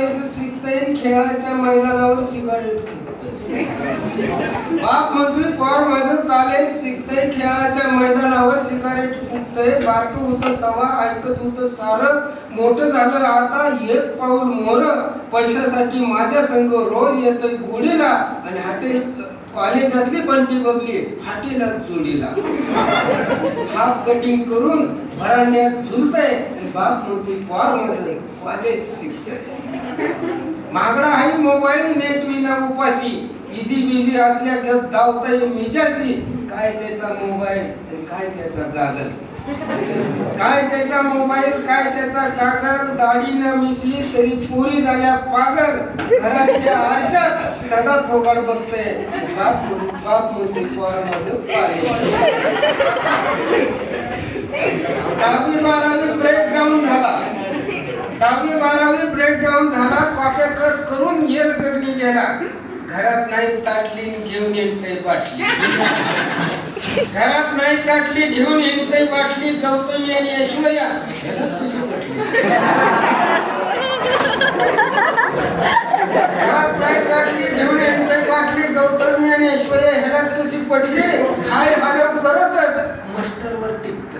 शिकतय खेळाच्या मैदानावर सिगारेट बाप म्हणतोय पोर माझं शिकतय खेळाच्या मैदानावर सिगारेट फुकतय बारक होतं तवा ऐकत होतं सारं मोठं झालं आता एक पाऊल मोर. पैशासाठी माझ्या संघ रोज येतोय गोडीला आणि हॉटेल कॉलेजातली बंटी बबली हाटीला जोडीला हाफ कटिंग करून भरांड्यात झुलतय बाप मोठी पोरमध्ये कॉलेज शिकतय. मागडा आहे मोबाईल नेट विना उपाशी. इजी बिजी असल्या गप धावतय मिजाशी काय त्याचा मोबाईल काय त्याचा गागल? काय त्याचा मोबाईल काय त्याचा कागद दाढी न मिसली तरी पोरी झाल्या पागल. घरातल्या आरशात सदा थोबाड बघते बाप बाप दहावी बारावी ब्रेक डाऊन झाला. दहावी बारावी ब्रेक डाऊन झाला कॉप्या कट करून येल करणी गेला. घरात नाही ताटली घेऊन येईल काही बाटली. घरात नाही काटली घेऊन येईल बाटली गौतमी आणि ऐश्वर्या. यालाच कशी पटली? घरात नाही काटली घेऊन येईल बाटली गौतमी आणि ऐश्वर्या ह्यालाच कशी पटली? हाय हालव करतच मास्टरवर टिकत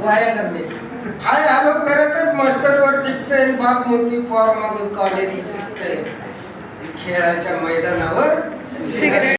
वाया करते हाय हॅलो करतच मास्टरवर टिकतंय बाप म्हणते पोर माझं कॉलेज शिकतंय. खेळाच्या मैदानावर.